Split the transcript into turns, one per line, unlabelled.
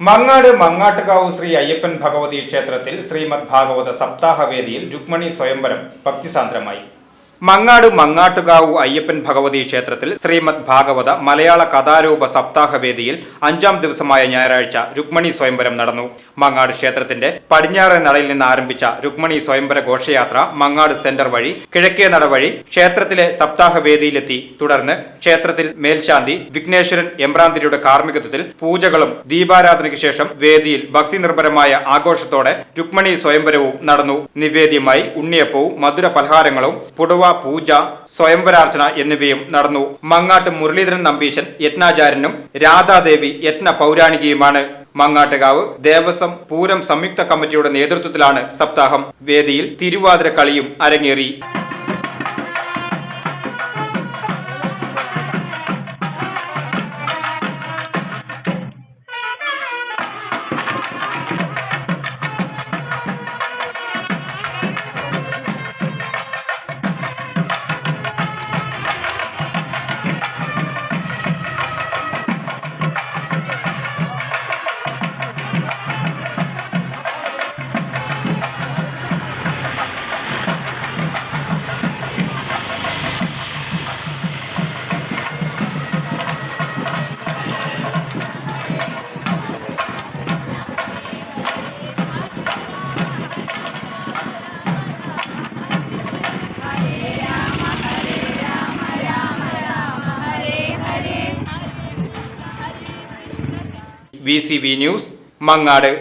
മങ്ങാട് മങ്ങാട്ടുകാവ് ശ്രീ അയ്യപ്പൻ ഭഗവതി ക്ഷേത്രത്തിൽ ശ്രീമദ് ഭാഗവത സപ്താഹവേദിയിൽ രുക്മണി സ്വയംവരം ഭക്തിസാന്ദ്രമായി. മങ്ങാട് മങ്ങാട്ടുകാവ് അയ്യപ്പൻ ഭഗവതി ക്ഷേത്രത്തിൽ ശ്രീമദ് ഭാഗവത മലയാള കഥാരൂപ സപ്താഹവേദിയിൽ അഞ്ചാം ദിവസമായ ഞായറാഴ്ച രുക്മണി സ്വയംവരം നടന്നു. മങ്ങാട് ക്ഷേത്രത്തിന്റെ പടിഞ്ഞാറേ നടയിൽ നിന്ന് ആരംഭിച്ച രുക്മണി സ്വയംവര ഘോഷയാത്ര മങ്ങാട് സെന്റർ വഴി കിഴക്കേ നട വഴി ക്ഷേത്രത്തിലെ സപ്താഹവേദിയിലെത്തി. തുടർന്ന് ക്ഷേത്രത്തിൽ മേൽശാന്തി വിഘ്നേശ്വരൻ എമ്പ്രാന്തിരിയുടെ കാർമ്മികത്വത്തിൽ പൂജകളും ദീപാരാധനയ്ക്ക് ശേഷം വേദിയിൽ ഭക്തി നിർഭരമായ ആഘോഷത്തോടെ രുക്മണി സ്വയംവരവും നടന്നു. നിവേദ്യമായി ഉണ്ണിയപ്പവും മധുര പലഹാരങ്ങളും പുടവ പൂജ സ്വയംവരാർച്ചന എന്നിവയും നടന്നു. മങ്ങാട്ട് മുരളീധരൻ നമ്പീശൻ യത്നാചാര്യനും രാധാദേവി യത്ന പൗരാണികയുമാണ്. മങ്ങാട്ടുകാവ് ദേവസ്വം പൂരം സംയുക്ത കമ്മിറ്റിയുടെ നേതൃത്വത്തിലാണ് സപ്താഹം. വേദിയിൽ തിരുവാതിര കളിയും അരങ്ങേറി. V news Mangad